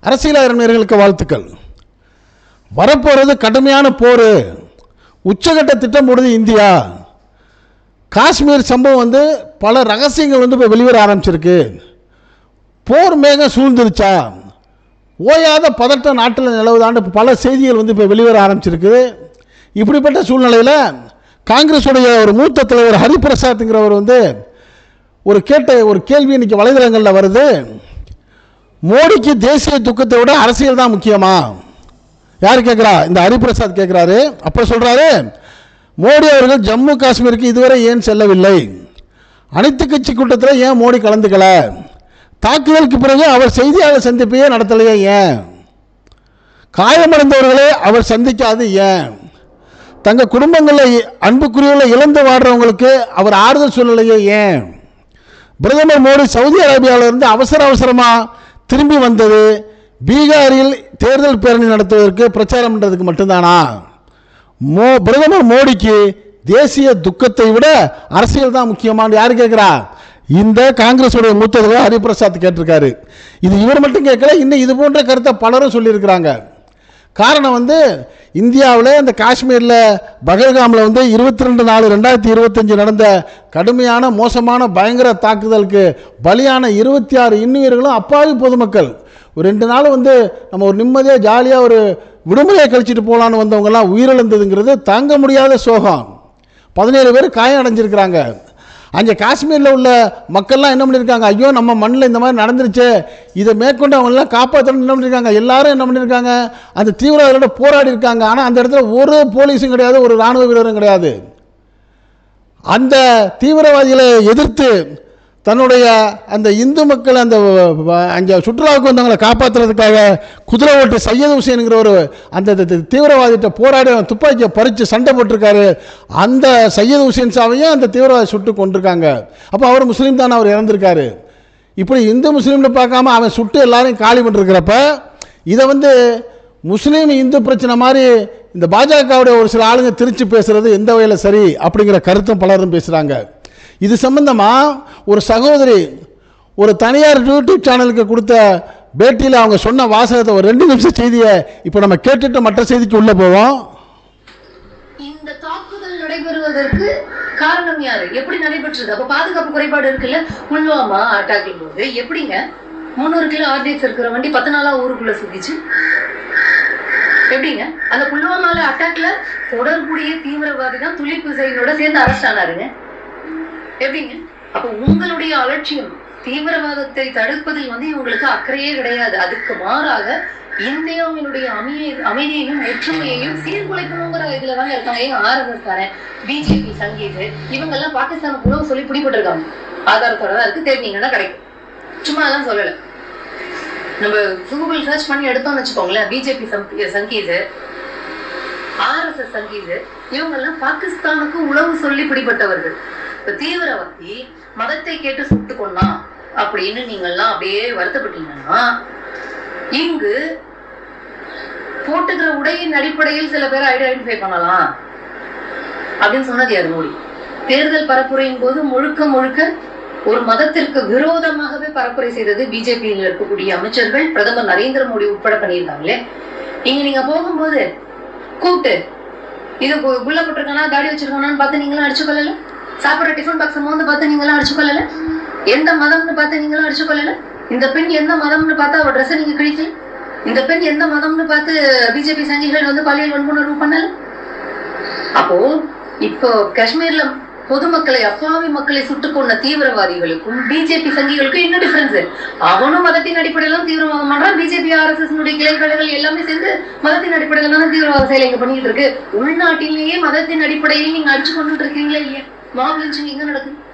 அரசியல் அறிஞர்களுக்கு வாழ்த்துக்கள். வரப்போகிறது கடுமையான போர். உச்சகட்ட திட்டம் போடுது இந்தியா. காஷ்மீர் சம்பவம் வந்து பல ரகசியங்கள் வந்து இப்போ வெளிவர ஆரம்பிச்சிருக்கு. போர் மேகம் சூழ்ந்துருச்சா? ஓயாத பதட்டம் நாட்டில் நிலவுதான்னு பல செய்திகள் வந்து இப்போ வெளிவர ஆரம்பிச்சிருக்கு. இப்படிப்பட்ட சூழ்நிலையில் காங்கிரஸுடைய ஒரு மூத்த தலைவர் ஹரிபிரசாத்ங்கிறவர் வந்து ஒரு கேட்ட ஒரு கேள்வி இன்றைக்கி வலைதளங்களில் வருது. மோடிக்கு தேசிய துக்கத்தை விட அரசியல் தான் முக்கியமா? யார் கேட்குறா? இந்த ஹரிபிரசாத் கேட்குறாரு. அப்போ சொல்கிறாரு மோடி அவர்கள் ஜம்மு காஷ்மீருக்கு இதுவரை ஏன் செல்லவில்லை? அனைத்து கட்சி கூட்டத்தில் ஏன் மோடி கலந்துக்கல? தாக்குதலுக்கு பிறகு அவர் செய்தியாளர் சந்திப்பையே நடத்தலையே ஏன்? காயமடைந்தவர்களே அவர் சந்திக்காது ஏன்? தங்க குடும்பங்களில் அன்புக்குரியவர்களை இழந்து வாடுறவங்களுக்கு அவர் ஆறுதல் சொல்லலையே ஏன்? பிரதமர் மோடி சவுதி அரேபியாவிலிருந்து அவசர அவசரமாக திரும்பி வந்தது பீகாரில் தேர்தல் பேரணி நடத்துவதற்கு பிரச்சாரம் பண்ணுறதுக்கு மட்டும்தானா? மோ பிரதமர் மோடிக்கு தேசிய துக்கத்தை விட அரசியல் தான் முக்கியமானு யார் கேட்குறா? இந்த காங்கிரஸுடைய மூத்த தலைவர் ஹரிபிரசாத் கேட்டிருக்காரு. இது இவர் மட்டும் கேட்கல இன்னும் இது போன்ற கருத்தை பலரும் சொல்லியிருக்கிறாங்க. காரணம் வந்து இந்தியாவில் இந்த காஷ்மீரில் பகல்காமில் வந்து இருபத்தி ரெண்டு நாலு ரெண்டாயிரத்தி இருபத்தஞ்சு நடந்த கடுமையான மோசமான பயங்கர தாக்குதலுக்கு பலியான இருபத்தி ஆறு இன்னுயிர்களும் அப்பாவி பொதுமக்கள். ஒரு ரெண்டு நாள் வந்து நம்ம ஒரு நிம்மதியாக ஜாலியாக ஒரு விடுமுறையை கழிச்சிட்டு போகலான்னு வந்தவங்கெல்லாம் உயிரிழந்ததுங்கிறது தாங்க முடியாத சோகம். பதினேழு பேர் காயம் அடைஞ்சிருக்கிறாங்க அங்கே காஷ்மீரில் உள்ள மக்கள்லாம் என்ன பண்ணியிருக்காங்க? ஐயோ நம்ம மண்ணில் இந்த மாதிரி நடந்துருச்சு. இதை மேற்கொண்டு அவங்களெல்லாம் காப்பாற்றணும் என்ன பண்ணியிருக்காங்க? எல்லாரும் என்ன பண்ணியிருக்காங்க? அந்த தீவிரவாதிகளோட போராடி இருக்காங்க. ஆனால் அந்த இடத்துல ஒரு போலீஸும் கிடையாது ஒரு இராணுவ வீரரும் கிடையாது. அந்த தீவிரவாதிகளை எதிர்த்து தன்னுடைய அந்த இந்து மக்கள் அந்த அங்கே சுற்றுலாவுக்கு வந்தவங்களை காப்பாற்றுறதுக்காக குதிரை ஓட்டு சையது ஹுசேனுங்கிற ஒரு அந்த தீவிரவாதிகிட்ட போராடி துப்பாக்கியை பறித்து சண்டை போட்டிருக்காரு. அந்த சையது ஹுசேன் சாவையும் அந்த தீவிரவாதி சுட்டு கொண்டிருக்காங்க. அப்போ அவர் முஸ்லீம் தானே அவர் இறந்திருக்காரு. இப்படி இந்து முஸ்லீம்னு பார்க்காம அவன் சுட்டு எல்லாரையும் காலி பண்ணிருக்கிறப்ப இதை வந்து முஸ்லீம் இந்து பிரச்சனை மாதிரி இந்த பாஜகவுடைய ஒரு சில ஆளுங்க திருச்சி பேசுறது எந்த வகையில் சரி அப்படிங்கிற கருத்தும் பலரும் பேசுகிறாங்க இது சம்பந்தமாக ஒரு சகோதரி ஒரு தனியார் யூடியூப் சேனலுக்கு கொடுத்த பேட்டியில் அவங்க சொன்ன வாசகத்தை ஒரு ரெண்டு நிமிஷம் செய்தியை இப்போ நம்ம கேட்டுட்டு மற்ற செய்திக்கு உள்ளே போவோம். இந்த தாக்குதல் நடைபெறுவதற்கு காரணம் யாரு? எப்படி நடைபெற்றது? அப்ப பாதுகாப்பு குறைபாடு இருக்குல்ல? புல்வாமா அட்டாக்கிங் போது. எப்படிங்க? முந்நூறு கிலோ ஆர்டிஎக்ஸ் இருக்கிற வண்டி பத்து நாளா ஊருக்குள்ள சுத்திச்சு எப்படிங்க? அந்த புல்வாமால அட்டாக்ல தொடர்புடைய தீவிரவாதி தான் துளிப்பு செயலோட சேர்ந்து அரெஸ்ட் ஆனாருங்க. எப்படிங்க? அப்ப உங்களுடைய அலட்சியம் தீவிரவாதத்தை தடுப்பதில் வந்து இவங்களுக்கு அக்கறையே கிடையாது. அதுக்கு மாறாக இந்தியாவினுடைய அமைதி அமைதியையும் ஒற்றுமையையும் சீர்குலைக்கணுங்கிற இதுல தாங்க இருக்காங்க. ஏன் ஆர்எஸ்எஸ் காரன் பிஜேபி சங்கீத் இவங்க எல்லாம் பாகிஸ்தானுக்கு உணவு சொல்லி பிடிபட்டிருக்காங்க. ஆதாரத்தோட தான் இருக்கு. தெரிஞ்சீங்கன்னா கிடைக்கும். சும்மா எல்லாம் சொல்லல. நம்ம கூகுள் சர்ச் பண்ணி எடுத்தோம்னு வச்சுக்கோங்களேன். பிஜேபி சங்கீத் ஆர்எஸ்எஸ் சங்கீத் இவங்க எல்லாம் பாகிஸ்தானுக்கு உளவு சொல்லி பிடிபட்டவர்கள். இப்ப தீவிரவாதி மதத்தை கேட்டு சுட்டு கொண்டான் அப்படின்னு நீங்க எல்லாம் அப்படியே வருத்தப்பட்டீங்கன்னா இங்கு போட்டுக்கிற உடையின் அடிப்படையில் சில பேர் ஐடென்டிஃபை பண்ணலாம் அப்படின்னு சொன்னது யார் மோடி? தேர்தல் பரப்புரையின் போது முழுக்க முழுக்க ஒரு மதத்திற்கு விரோதமாகவே பரப்புரை செய்தது பிஜேபியில் இருக்கக்கூடிய அமைச்சர்கள் பிரதமர் நரேந்திர மோடி உட்பட பண்ணியிருந்தாங்களே. இங்க நீங்க போகும்போது கூப்பிட்டு இது கு- குள்ள போட்டிருக்கானா? தாடி வச்சிருக்கானான்னு பார்த்து நீங்களும் அடிச்சு கொள்ளல சாப்பிட்ற டிஃபன் பாக்ஸ் மோந்து பார்த்து நீங்களாம் அடிச்சு கொள்ளல எந்த மதம்னு பார்த்து நீங்களும் அடிச்சு கொள்ளல இந்த பெண் எந்த மதம்னு பார்த்து அவள் ட்ரெஸ்ஸை நீங்க கிழிக்கல? இந்த பெண் எந்த மதம்னு பார்த்து பிஜேபி சங்கிகள் வந்து பாலியல் வன்புணர்வு பண்ணல? அப்போ இப்போ காஷ்மீர்ல பொதுமக்களை அப்பாவி மக்களை சுட்டுக் கொண்ட தீவிரவாதிகளுக்கும் பிஜேபி சங்கிகளுக்கும் என்ன டிஃபரன்ஸ் அவனும் மதத்தின் அடிப்படையில தீவிரவாதம் பண்றான். பிஜேபி ஆர்எஸ்எஸ் கிளைகள் எல்லாமே சேர்ந்து மதத்தின் அடிப்படையில தானே தீவிரவாத செயலை இங்க பண்ணிட்டு இருக்கு. உள்நாட்டிலேயே மதத்தின் அடிப்படையில் நீங்க அடிச்சு கொண்டுட்டு இருக்கீங்களா இல்லையா? மாப் எங்க நடக்குது?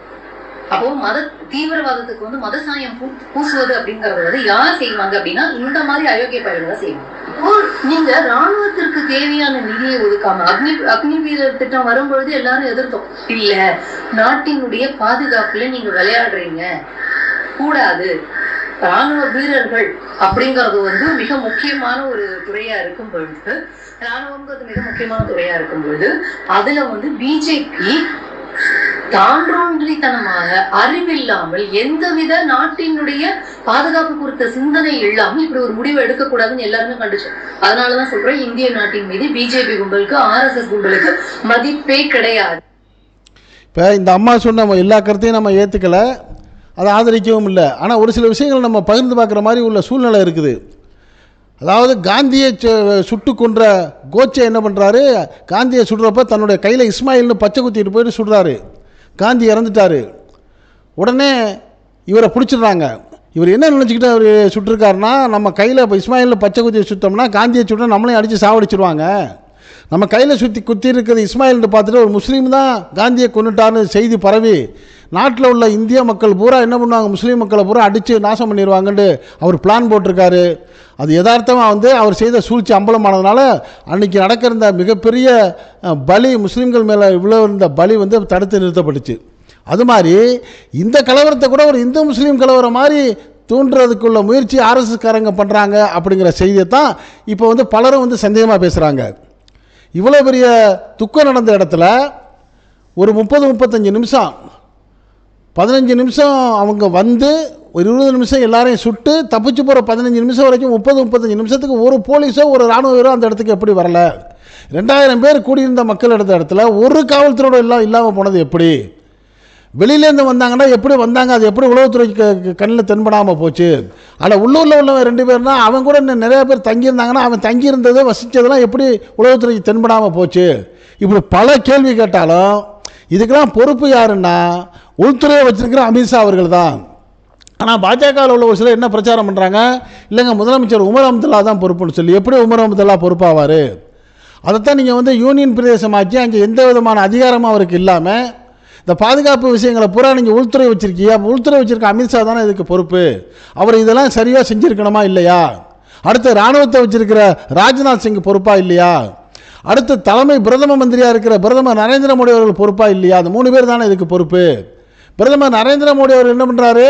அப்போ மத தீவிரவாதத்துக்கு வந்து மத சாயம் பூ- பூசுவது அப்படிங்கறது வந்து யார் செய்வாங்க அப்படின்னா இந்த மாதிரி அயோக்கிய பயல்கள் தான் செய்வாங்க. இப்போ நீங்க ராணுவத்திற்கு தேவையான நிதியை ஒதுக்காம அக்னி அக்னி வீரர் திட்டம் வரும்பொழுது எல்லாரும் எதிர்த்தோம். இல்ல நாட்டினுடைய பாதுகாப்புல நீங்க விளையாடுறீங்க. கூடாது. ராணுவ வீரர்கள் அப்படிங்கிறது வந்து மிக முக்கியமான ஒரு துறையா இருக்கும் பொழுது ராணுவங்கிறது மிக முக்கியமான துறையா இருக்கும் பொழுது அதுல வந்து பிஜேபி தாண்டோன்றித்தனமாக அறிவில்லாமல் எந்தவித நாட்டினுடைய பாதுகாப்பு குறித்த சிந்தனை இல்லாமல் இப்படி ஒரு முடிவு எடுக்கக்கூடாதுன்னு எல்லாருமே கண்டுச்சு. அதனாலதான் சொல்றேன் இந்திய நாட்டின் மீது பிஜேபி கும்பலுக்கு ஆர்எஸ்எஸ் கும்பலுக்கு மதிப்பே கிடையாது. இப்போ இந்த அம்மா சொன்ன எல்லா கருத்தையும் நம்ம ஏற்றுக்கல அதை ஆதரிக்கவும் இல்லை. ஆனால் ஒரு சில விஷயங்கள் நம்ம பகிர்ந்து பார்க்குற மாதிரி உள்ள சூழ்நிலை இருக்குது. அதாவது காந்தியை சு- சுட்டு கொன்ற கோச்சை என்ன பண்ணுறாரு காந்தியை சுடுறப்ப தன்னுடைய கையில் இஸ்மாயில்னு பச்சை குத்திட்டு போயிட்டு சுடுறாரு. காந்தி இறந்துட்டாரு. உடனே இவரை பிடிச்சிடுறாங்க. இவர் என்ன நினச்சிக்கிட்டு அவர் சுட்டிருக்காருன்னா நம்ம கையில் இப்போ இஸ்மாயிலில் பச்சை குத்தியை சுத்தோம்னா காந்தியை சுட்டா நம்மளையும் அடித்து சாவடிச்சிருவாங்க. நம்ம கையில் சுற்றி குத்தி இருக்கிறது இஸ்மாயில்னு பார்த்துட்டு ஒரு முஸ்லீம் தான் காந்தியை கொண்டுட்டான்னு செய்தி பரவி நாட்டில் உள்ள இந்திய மக்கள் பூரா என்ன பண்ணுவாங்க? முஸ்லீம் மக்களை பூரா அடித்து நாசம் பண்ணிடுவாங்கன்ட்டு அவர் பிளான் போட்டிருக்காரு. அது யதார்த்தமாக வந்து அவர் செய்த சூழ்ச்சி அம்பலமானதுனால அன்னைக்கு நடக்கிற இந்த மிகப்பெரிய பலி முஸ்லீம்கள் மேலே இவ்வளோ இருந்த பலி வந்து தடுத்து நிறுத்தப்பட்டுச்சு. அது மாதிரி இந்த கலவரத்தை கூட ஒரு இந்து முஸ்லீம் கலவரம் மாதிரி தூண்டுறதுக்குள்ள முயற்சி ஆர்எஸ்எஸ்காரங்க பண்ணுறாங்க அப்படிங்கிற செய்தியை தான் இப்போ வந்து பலரும் வந்து சந்தேகமாக பேசுகிறாங்க இவ்வளோ பெரிய துக்கம் நடந்த இடத்துல ஒரு முப்பது முப்பத்தஞ்சு நிமிஷம் பதினஞ்சு நிமிஷம் அவங்க வந்து ஒரு இருபது நிமிஷம் எல்லாரையும் சுட்டு தப்பிச்சு போகிற பதினஞ்சு நிமிஷம் வரைக்கும் முப்பது முப்பத்தஞ்சு நிமிஷத்துக்கு ஒரு போலீஸோ ஒரு இராணுவ வீரோ அந்த இடத்துக்கு எப்படி வரல? ரெண்டாயிரம் பேர் கூடியிருந்த மக்கள் எடுத்த இடத்துல ஒரு காவல்துறையோட எல்லாம் இல்லாமல் போனது எப்படி? வெளியிலேருந்து வந்தாங்கன்னா எப்படி வந்தாங்க? அது எப்படி உளவுத்துறைக்கு கண்ணில் தென்படாமல் போச்சு? ஆனால் உள்ளூரில் உள்ளவன் ரெண்டு பேர்னா அவன் கூட இன்னும் நிறைய பேர் தங்கியிருந்தாங்கன்னா அவன் தங்கியிருந்தது வசித்ததெல்லாம் எப்படி உளவுத்துறைக்கு தென்படாமல் போச்சு? இப்படி பல கேள்வி கேட்டாலும் இதுக்கெல்லாம் பொறுப்பு யாருன்னா உள்துறையை வச்சிருக்கிற அமித்ஷா அவர்கள் தான். ஆனால் பாஜகவில் உள்ள ஒரு சிலர் என்ன பிரச்சாரம் பண்ணுறாங்க இல்லைங்க முதலமைச்சர் உமர் அப்துல்லா தான் பொறுப்புன்னு சொல்லி எப்படி உமர் அப்துல்லா பொறுப்பாவார்? அதைத்தான் நீங்கள் வந்து யூனியன் பிரதேசமாச்சு அங்கே எந்த விதமான அதிகாரமும் அவருக்கு இல்லாமல் இந்த பாதுகாப்பு விஷயங்களை பூரா நீங்கள் உள்துறை வச்சிருக்கீங்க. அப்போ உள்துறை வச்சிருக்க அமித்ஷா தானே இதுக்கு பொறுப்பு? அவர் இதெல்லாம் சரியாக செஞ்சுருக்கணுமா இல்லையா? அடுத்து இராணுவத்தை வச்சிருக்கிற ராஜ்நாத் சிங் பொறுப்பா இல்லையா? அடுத்து தலைமை பிரதம மந்திரியாக இருக்கிற பிரதமர் நரேந்திர மோடி அவர்கள் பொறுப்பா இல்லையா? அந்த மூணு பேர் தானே இதுக்கு பொறுப்பு. பிரதமர் நரேந்திர மோடி அவர் என்ன பண்ணுறாரு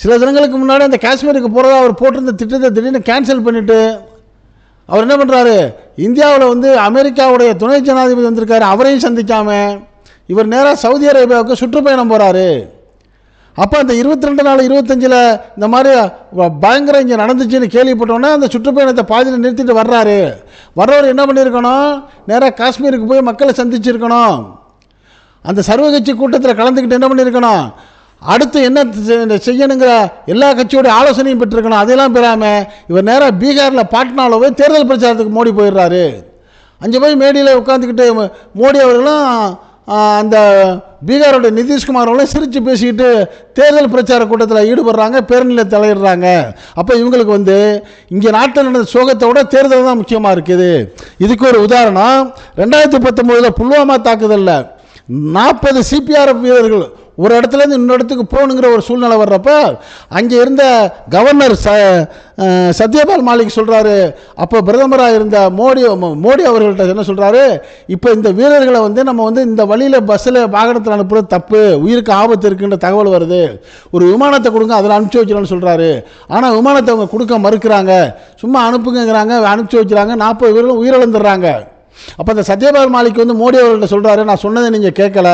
சில தினங்களுக்கு முன்னாடி அந்த காஷ்மீருக்கு போகிறதா அவர் போட்டிருந்த திட்டத்தை திடீர்னு கேன்சல் பண்ணிவிட்டு அவர் என்ன பண்ணுறாரு இந்தியாவில் வந்து அமெரிக்காவுடைய துணை ஜனாதிபதி வந்திருக்காரு. அவரையும் சந்திக்காம இவர் நேராக சவுதி அரேபியாவுக்கு சுற்றுப்பயணம் போகிறாரு அப்போ அந்த இருபத்தி ரெண்டு நாள் இருபத்தஞ்சில் இந்த மாதிரி பயங்கர பயங்கரம் இங்கே நடந்துச்சுன்னு கேள்விப்பட்டோன்னே அந்த சுற்றுப்பயணத்தை பாதியில் நிறுத்திட்டு வர்றாரு. வர்றவர் என்ன பண்ணியிருக்கணும் நேராக காஷ்மீருக்கு போய் மக்களை சந்திச்சிருக்கணும். அந்த சர்வகட்சி கூட்டத்தில் கலந்துக்கிட்டு என்ன பண்ணியிருக்கணும் அடுத்து என்ன செய்யணுங்கிற எல்லா கட்சியோடைய ஆலோசனையும் பெற்றிருக்கணும். அதெல்லாம் பெறாமல் இவர் நேராக பீகாரில் பாட்னாவில் போய் தேர்தல் பிரச்சாரத்துக்கு மோடி போயிடுறாரு. அஞ்சு போய் மேடியில் உட்காந்துக்கிட்டு மோடி அவர்களும் அந்த பீகாரோட நிதிஷ்குமார் சிரித்து பேசிக்கிட்டு தேர்தல் பிரச்சார கூட்டத்தில் ஈடுபடுறாங்க பேரணியில் தலையிடுறாங்க. அப்போ இவங்களுக்கு வந்து இங்கே நாட்டில் நடந்த சோகத்தை விட தேர்தல் தான் முக்கியமாக இருக்குது. இதுக்கு ஒரு உதாரணம் ரெண்டாயிரத்தி பத்தொம்போதில் புல்வாமா தாக்குதலில் நாற்பது சிபிஆர்எஃப் வீரர்கள் ஒரு இடத்துலேருந்து இன்னொரு இடத்துக்கு போகணுங்கிற ஒரு சூழ்நிலை வர்றப்ப அங்கே இருந்த கவர்னர் ச சத்யபால் மாலிக் சொல்கிறாரு அப்போ பிரதமராக இருந்த மோடி மோ- மோடி அவர்கள்ட்ட என்ன சொல்கிறாரு இப்போ இந்த வீரர்களை வந்து நம்ம வந்து இந்த வழியில் பஸ்ஸில் வாகனத்தில் அனுப்புறது தப்பு உயிருக்கு ஆபத்து இருக்குன்ற தகவல் வருது ஒரு விமானத்தை கொடுங்க அதில் அனுப்பிச்சி வச்சிடணும்னு சொல்கிறாரு ஆனால் விமானத்தை அவங்க கொடுக்க மறுக்கிறாங்க சும்மா அனுப்புங்கிறாங்க அனுப்பிச்சி வச்சுறாங்க நாற்பது வீரர்களும் உயிரிழந்துடுறாங்க. அப்போ அந்த சத்யபால் மாலிக் வந்து மோடி அவர்கள்ட்ட சொல்கிறாரு நான் சொன்னதை நீங்கள் கேட்கல.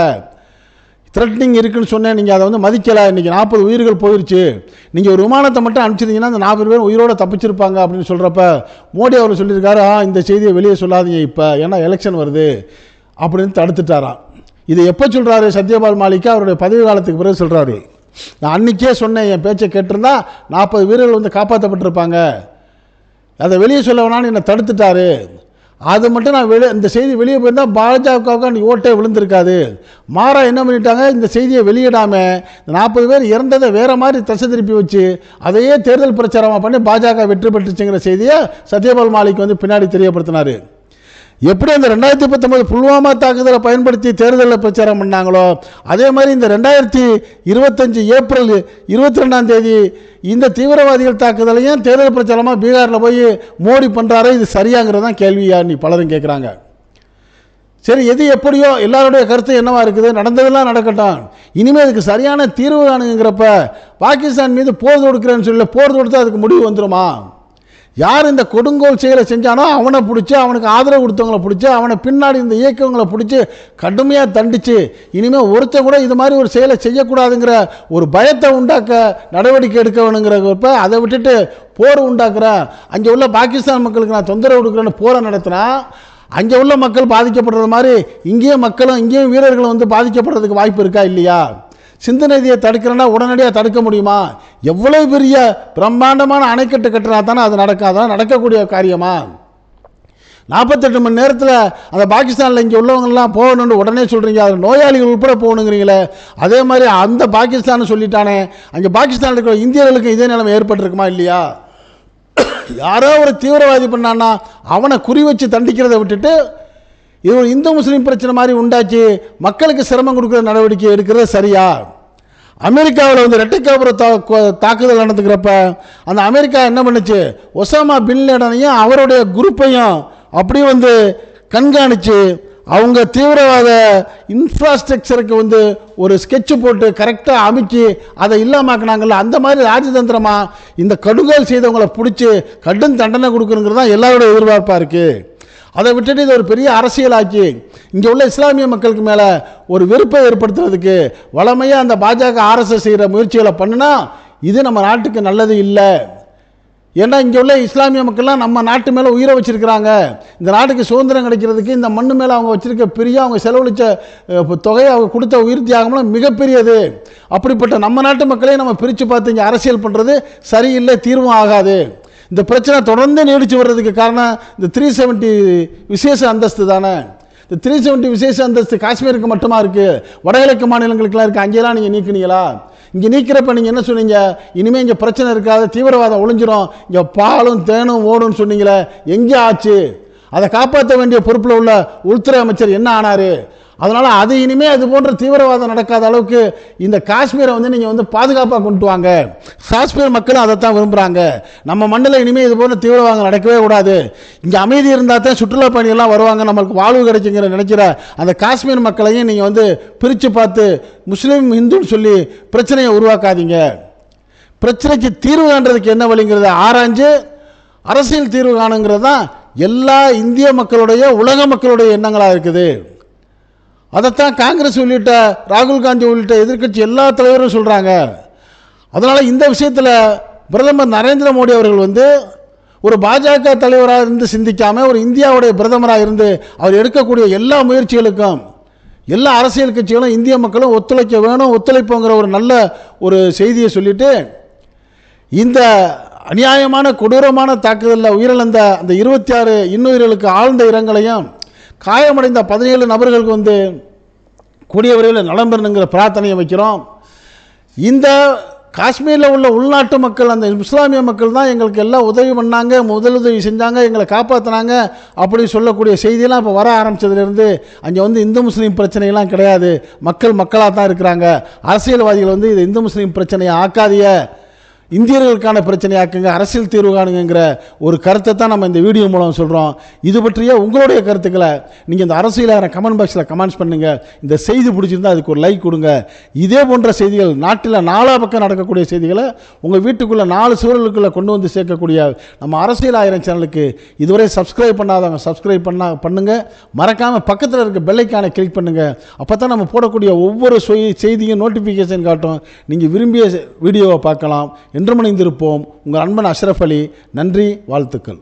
த்ரெட்னிங் இருக்குன்னு சொன்னேன். நீங்கள் அதை வந்து மதிக்கலை. இன்றைக்கி நாற்பது உயிர்கள் போயிடுச்சு நீங்கள் ஒரு விமானத்தை மட்டும் அனுப்பிச்சிருந்தீங்கன்னா அந்த நாற்பது பேர் உயிரோட தப்பிச்சிருப்பாங்க. அப்படின்னு சொல்கிறப்ப மோடி அவர் சொல்லியிருக்காரு ஆ இந்த செய்தியை வெளியே சொல்லாதீங்க இப்போ. ஏன்னா எலெக்ஷன் வருது. அப்படின்னு தடுத்துட்டாராம் இதை எப்போ சொல்கிறாரு சத்யபால் மாலிக்? அவருடைய பதவி காலத்துக்கு பிறகு சொல்கிறாரு நான் அன்றைக்கே சொன்னேன் என் பேச்சை கேட்டிருந்தா நாற்பது வீரர்கள் வந்து காப்பாற்றப்பட்டிருப்பாங்க அதை வெளியே சொல்ல வேணான்னு என்னை தடுத்துட்டாரு. அது மட்டும் நான் வெளியே இந்த செய்தி வெளியே போயிருந்தால் பாஜகவுக்கு அன்றைக்கி ஓட்டே விழுந்திருக்காது. மாறா என்ன பண்ணிட்டாங்க? இந்த செய்தியை வெளியிடாமல் இந்த நாற்பது பேர் இறந்ததை வேறு மாதிரி தசை திருப்பி வச்சு அதையே தேர்தல் பிரச்சாரமாக பண்ணி பாஜக வெற்றி பெற்றுச்சுங்கிற செய்தியை சத்யபால் மாலிக் வந்து பின்னாடி தெரியப்படுத்தினார். எப்படி அந்த ரெண்டாயிரத்தி பத்தொன்பது புல்வாமா தாக்குதலை பயன்படுத்தி தேர்தலில் பிரச்சாரம் பண்ணாங்களோ அதே மாதிரி இந்த ரெண்டாயிரத்தி இருபத்தஞ்சி ஏப்ரல் இருபத்தி ரெண்டாம் தேதி இந்த தீவிரவாதிகள் தாக்குதலையும் தேர்தல் பிரச்சாரமாக பீகாரில் போய் மோடி பண்ணுறாரு இது சரியாங்கிறது தான் கேள்வியா நீ பலரும் கேட்குறாங்க சரி எது எப்படியோ எல்லாருடைய கருத்து என்னவா இருக்குது? நடந்ததெல்லாம் நடக்கட்டும். இனிமேல் இதுக்கு சரியான தீர்வு காணுங்கிறப்ப பாகிஸ்தான் மீது போர் தொடுக்கிறேன்னு சொல்லி போர் தொடுத்து அதுக்கு முடிவு வந்துடுமா யார் இந்த கொடுங்கோல் செயலை செஞ்சானோ அவனை பிடிச்சி அவனுக்கு ஆதரவு கொடுத்தவங்களை பிடிச்சி அவனை பின்னாடி இந்த இயக்கங்களை பிடிச்சி கடுமையாக தண்டிச்சு. இனிமேல் ஒருத்த கூட இது மாதிரி ஒரு செயலை செய்யக்கூடாதுங்கிற ஒரு பயத்தை உண்டாக்க நடவடிக்கை எடுக்க வேணுங்கிறப்ப அதை விட்டுட்டு போர் உண்டாக்குறேன் அங்கே உள்ள பாகிஸ்தான் மக்களுக்கு நான் தொந்தரவு கொடுக்குறேன்னு போரை நடத்தினா அங்கே உள்ள மக்கள் பாதிக்கப்படுறது மாதிரி இங்கேயும் மக்களும் இங்கேயும் வீரர்களும் வந்து பாதிக்கப்படுறதுக்கு வாய்ப்பு இருக்கா இல்லையா? சிந்து நதியை தடுக்கிறேன்னா உடனடியாக தடுக்க முடியுமா? எவ்வளோ பெரிய பிரம்மாண்டமான அணைக்கட்டு கட்டினா தானே அது நடக்கும் அதெல்லாம் நடக்கக்கூடிய காரியமா? நாற்பத்தெட்டு மணி நேரத்தில் அந்த பாகிஸ்தானில் இங்கே உள்ளவங்கெல்லாம் போகணும்னு உடனே சொல்கிறீங்க அது நோயாளிகள் உட்பட போகணுங்கிறீங்களே. அதே மாதிரி அந்த பாகிஸ்தான் சொல்லிட்டானே. அங்கே பாகிஸ்தானில் இருக்கிற இந்தியர்களுக்கு இதே நிலைமை ஏற்பட்டிருக்குமா இல்லையா? யாரோ ஒரு தீவிரவாதி பண்ணான்னா அவனை குறி வச்சு தண்டிக்கிறதை விட்டுட்டு இது ஒரு இந்து முஸ்லீம் பிரச்சனை மாதிரி உண்டாக்கி மக்களுக்கு சிரமம் கொடுக்குற நடவடிக்கை எடுக்கிறது சரியா? அமெரிக்காவில் வந்து ரெட்டைக்காபுர தா தாக்குதல் நடந்துக்கிறப்ப அந்த அமெரிக்கா என்ன பண்ணுச்சு? ஒசாமா பின் லேடனையும் அவருடைய குரூப்பையும் அப்படியே வந்து கண்காணித்து அவங்க தீவிரவாத இன்ஃப்ராஸ்ட்ரக்சருக்கு வந்து ஒரு ஸ்கெட்ச் போட்டு கரெக்டாக அமைச்சு அதை இல்லாமாக்கினாங்கல்ல அந்த மாதிரி ராஜதந்திரமாக இந்த கடுகோல் செய்தவங்களை பிடிச்சி கடும் தண்டனை கொடுக்குறங்கிறது தான் எல்லாரோட எதிர்பார்ப்பாக இருக்குது அதை விட்டுட்டு இது ஒரு பெரிய அரசியலாக்கி இங்கே உள்ள இஸ்லாமிய மக்களுக்கு மேலே ஒரு வெறுப்பை ஏற்படுத்துறதுக்கு வளமையாக அந்த பாஜக ஆர்எஸ்எஸ் செய்கிற முயற்சிகளை பண்ணுனா இது நம்ம நாட்டுக்கு நல்லது இல்லை. ஏன்னா இங்கே உள்ள இஸ்லாமிய மக்கள்லாம் நம்ம நாட்டு மேலே உயிரை வச்சுருக்கிறாங்க. இந்த நாட்டுக்கு சுதந்திரம் கிடைக்கிறதுக்கு இந்த மண்ணு மேலே அவங்க வச்சிருக்க பெரிய அவங்க செலவழித்த தொகையை அவங்க கொடுத்த உயிர் தியாகம்லாம் மிகப்பெரியது. அப்படிப்பட்ட நம்ம நாட்டு மக்களையும் நம்ம பிரித்து பார்த்து இங்கே அரசியல் பண்ணுறது சரியில்லை தீர்வும் ஆகாது. இந்த பிரச்சனை தொடர்ந்து நீடிச்சு வர்றதுக்கு காரணம் இந்த த்ரீ செவன்ட்டி விசேஷ அந்தஸ்து தானே. இந்த த்ரீ செவன்ட்டி விசேஷ அந்தஸ்து காஷ்மீருக்கு மட்டுமா இருக்குது வடகிழக்கு மாநிலங்களுக்கெல்லாம் இருக்குது அங்கேயெல்லாம் நீங்கள் நீக்குனீங்களா? இங்கே நீக்கிறப்ப நீங்கள் என்ன சொன்னீங்க? இனிமேல் இங்கே பிரச்சனை இருக்காது தீவிரவாதம் ஒளிஞ்சிரும். இங்கே பாலும் தேனும் ஓடும்னு சொன்னீங்களே. எங்கே ஆச்சு? அதை காப்பாற்ற வேண்டிய பொறுப்பில் உள்ள உள்துறை அமைச்சர் என்ன ஆனார்? அதனால் அது இனிமேல் அது போன்ற தீவிரவாதம் நடக்காத அளவுக்கு இந்த காஷ்மீரை வந்து நீங்கள் வந்து பாதுகாப்பாக கொண்டு வாங்க. காஷ்மீர் மக்களும் அதைத்தான் விரும்புகிறாங்க நம்ம மண்ணில் இனிமேல் இது போன்ற தீவிரவாதம் நடக்கவே கூடாது. இங்கே அமைதி இருந்தால் தான் சுற்றுலா பயணிகள்லாம் வருவாங்க. நம்மளுக்கு வாழ்வு கிடைக்குங்கிற நினைக்கிற அந்த காஷ்மீர் மக்களையும் நீங்கள் வந்து பிரித்து பார்த்து முஸ்லீம் இந்துன்னு சொல்லி பிரச்சனையை உருவாக்காதீங்க. பிரச்சனைக்கு தீர்வு காண்றதுக்கு என்ன வழிங்கிறத ஆராய்ஞ்சு அரசியல் தீர்வு காணுங்கிறது தான் எல்லா இந்திய மக்களுடைய உலக மக்களுடைய எண்ணங்களாக இருக்குது. அதைத்தான் காங்கிரஸ் உள்ளிட்ட ராகுல் காந்தி உள்ளிட்ட எதிர்க்கட்சி எல்லா தலைவரும் சொல்கிறாங்க அதனால் இந்த விஷயத்தில் பிரதமர் நரேந்திர மோடி அவர்கள் வந்து ஒரு பாஜக தலைவராக இருந்து சிந்திக்காமல் ஒரு இந்தியாவுடைய பிரதமராக இருந்து அவர் எடுக்கக்கூடிய எல்லா முயற்சிகளுக்கும் எல்லா அரசியல் கட்சிகளும் இந்திய மக்களும் ஒத்துழைக்க வேணும் ஒத்துழைப்போங்கிற ஒரு நல்ல ஒரு செய்தியை சொல்லிட்டு இந்த அநியாயமான கொடூரமான தாக்குதலில் உயிரிழந்த அந்த இருபத்தி ஆறு இன்னுயிர்களுக்கு ஆழ்ந்த இரங்கலையும் காயமடைந்த பதினேழு நபர்களுக்கு வந்து கூடிய விரைவில் நலம் பெறணுங்கிற பிரார்த்தனையை வைக்கிறோம். இந்த காஷ்மீரில் உள்ள உள்நாட்டு மக்கள் அந்த இஸ்லாமிய மக்கள் தான் எங்களுக்கு எல்லாம் உதவி பண்ணாங்க முதலுதவி செஞ்சாங்க எங்களை காப்பாற்றினாங்க அப்படி சொல்லக்கூடிய செய்தியெல்லாம் இப்போ வர ஆரம்பித்ததுலேருந்து அங்கே வந்து இந்து முஸ்லீம் பிரச்சனையெல்லாம் கிடையாது. மக்கள் மக்களாக தான் இருக்கிறாங்க. அரசியல்வாதிகள் வந்து இது இந்து முஸ்லீம் பிரச்சனையை ஆக்காதிய இந்தியர்களுக்கான பிரச்சனையாக்குங்க அரசியல் தீர்வு காணுங்கிற ஒரு கருத்தை தான் நம்ம இந்த வீடியோ மூலம் சொல்கிறோம் இது பற்றிய உங்களுடைய கருத்துக்களை நீங்கள் இந்த அரசியலான கமெண்ட் பாக்ஸில் கமெண்ட்ஸ் பண்ணுங்கள் இந்த செய்தி பிடிச்சிருந்தா அதுக்கு ஒரு லைக் கொடுங்க. இதே போன்ற செய்திகள் நாட்டில் நாலா பக்கம் நடக்கக்கூடிய செய்திகளை உங்கள் வீட்டுக்குள்ளே நாலு சூழலுக்குள்ளே கொண்டு வந்து சேர்க்கக்கூடிய நம்ம அரசியல் ஆயிரம் சேனலுக்கு இதுவரை சப்ஸ்கிரைப் பண்ணாதவங்க சப்ஸ்கிரைப் பண்ணா பண்ணுங்கள் மறக்காமல் பக்கத்தில் இருக்க பெல்லைக்கான கிளிக் பண்ணுங்கள் அப்போ தான் நம்ம போடக்கூடிய ஒவ்வொரு செய்தியும் நோட்டிஃபிகேஷன் காட்டும். நீங்கள் விரும்பிய வீடியோவை பார்க்கலாம். என்று இணைந்திருப்போம் உங்கள் அன்பன் அஷ்ரஃப் அலி நன்றி வாழ்த்துக்கள்.